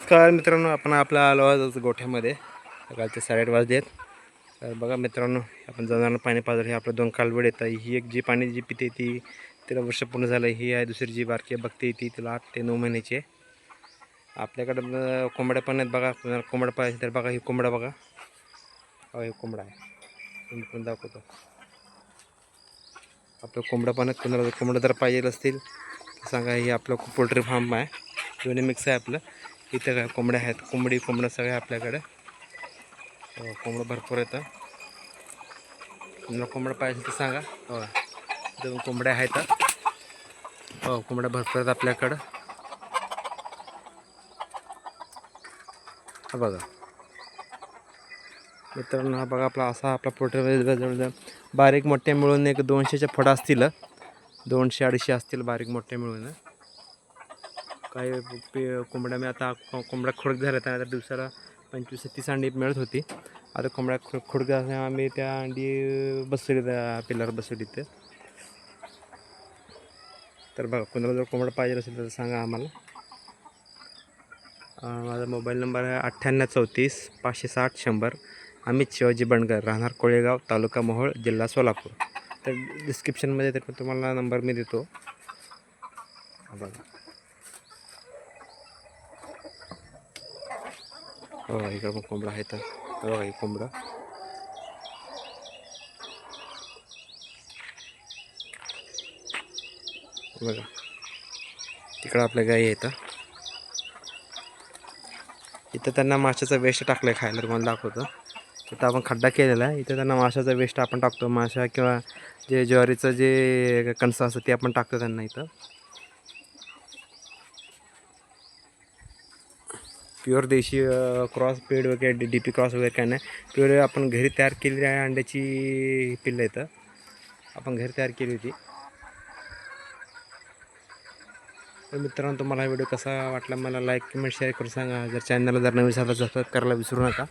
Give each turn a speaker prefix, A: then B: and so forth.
A: नमस्कार मित्रांनो आपण आपला आलो आहोत गोठ्यामध्ये. सकाळचे साडेआठ वाजलेत तर बघा मित्रांनो आपण जनावरांना पाणी पाजलं. हे आपलं दोन कालवड येतं ही एक जी पाणी जी पिते ती तिला वर्ष पूर्ण झालं. ही आहे दुसरी जी बारकी बघते ती तिला आठ ते नऊ महिन्याची आहे. आपल्याकडं कोंबड्या पण आहेत बघा. कोणाला कोंबडा पाहिजे तर बघा ही कोंबडा बघा. हो हे कोंबडा आहे. तुम्ही पण दाखवतो. आपलं कोंबडा पण आहेत. कोणाला जर कोंबडा जर पाहिजे असतील तर सांगा हे आपलं पोल्ट्री फार्म आहे. दोन्ही मिक्स आहे आपलं. इथं काय कोंबड्या आहेत. कोंबडी कोंबडं सगळ्या आपल्याकडे. हो, कोंबडं भरपूर येतं. तुम्हाला कोंबडं पाहिजे तर सांगा. हो. दोन कोंबड्या आहेत. हो कोंबड्या भरपूर आहेत आपल्याकडं. हा बघा. मित्रांनो हा बघा आपला असा आपला पोल्ट्री बारीक मोठे मिळून एक दोनशेच्या फळं असतील. दोनशे अडीचशे असतील बारीक मोठे मिळून. काही पे कोंबड्या मी आता को- कोंबड्या खुडक झाल्या त्या दिवसाला पंचवीस तीस अंडी मिळत होती. आता कोंबड्या खो खुडक झाल्या आम्ही त्या अंडी बसवली त्या पिल्लावर बसवली ते तर बघा कोणाला जर कोंबडा पाहिजे असेल तर सांगा आम्हाला. माझा मोबाईल नंबर आहे अठ्ठ्याण्णव चौतीस पाचशे साठ शंभर. अमित शिवाजी बंडकर राहणार कोळेगाव तालुका मोहोळ जिल्हा सोलापूर. तर डिस्क्रिप्शनमध्ये तर तुम्हाला नंबर मी देतो. बघा. इकडं पण कोंबडा आहे तर हो हे कोंबडा बघा तिकडं आपल्या गाई येतं इथं त्यांना माशाचा वेस्ट टाकलं आहे खायला तुम्हाला दाखवतो तिथं आपण खड्डा केलेला आहे इथं त्यांना माशाचा वेस्ट आपण टाकतो माशा किंवा जे ज्वारीचं जे कणसं असतं ते आपण टाकतो त्यांना इथं प्युअर देशी क्रॉस पेड वगैरे डी डी पी क्रॉस वगैरे काय नाही. प्युअर आपण घरी तयार केलेल्या आहे अंड्याची पिल्लं येतं आपण घरी तयार केली होती. तर मित्रांनो तुम्हाला हा व्हिडिओ कसा वाटला मला लाईक कमेंट शेअर करून सांगा. जर चॅनलला जर नवीन झालं सबस्क्राईब करायला विसरू नका.